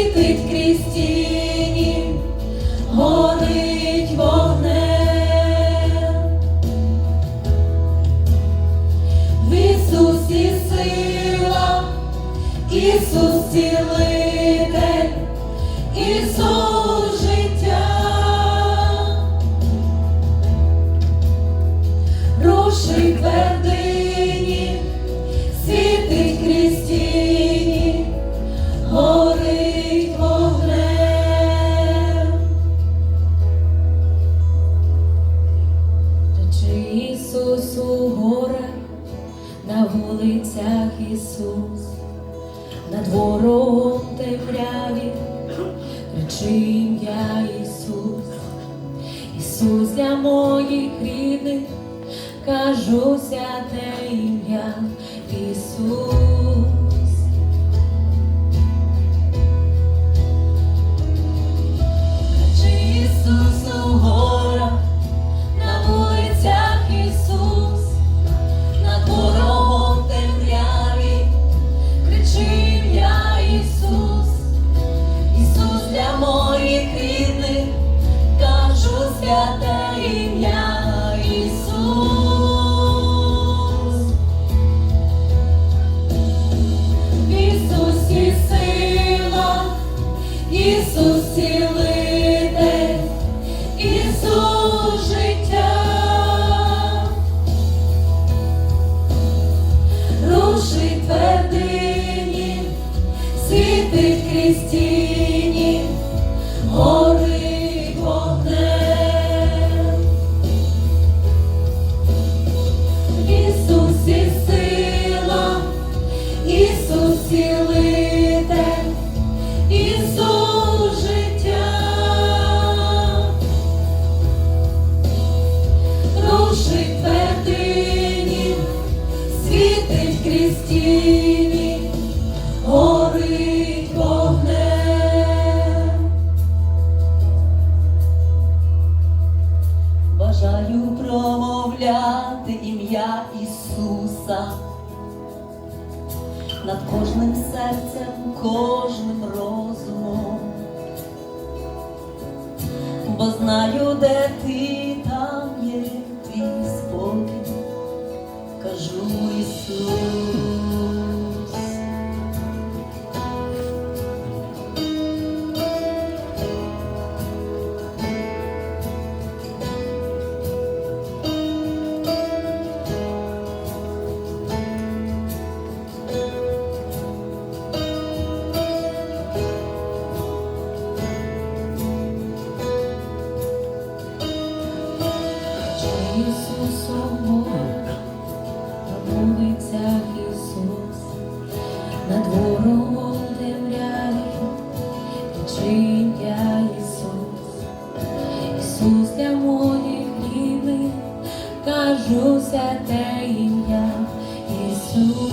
світить крізь горить вогнем. В Ісусі сила, Ісус цілитель, Ісус Ісусу горах, на вулицях Ісус, над ворогом темряві, кричи ім'я Ісус, Ісус для моїх рідних, кажуся те ім'я Ісус. Крізь тіні, горить Бажаю промовляти ім'я Ісуса. Над кожним серцем, кожним розумом, бо знаю, де ти там є твій спокій, кажу Ісус. Святе ім'я Ісус.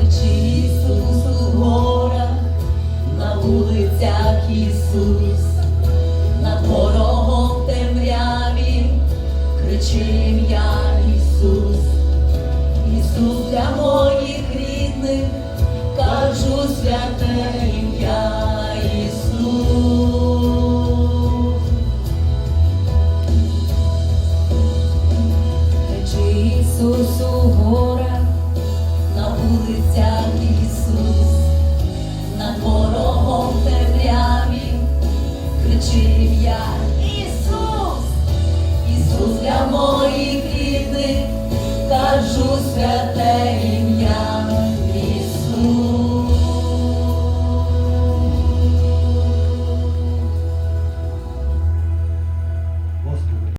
Кричи Ісусу в горах, на вулицях Ісус, над ворогом темряві, кричи ім'я Ісус, Ісус для моїх рідних, кажу святе скажу святе.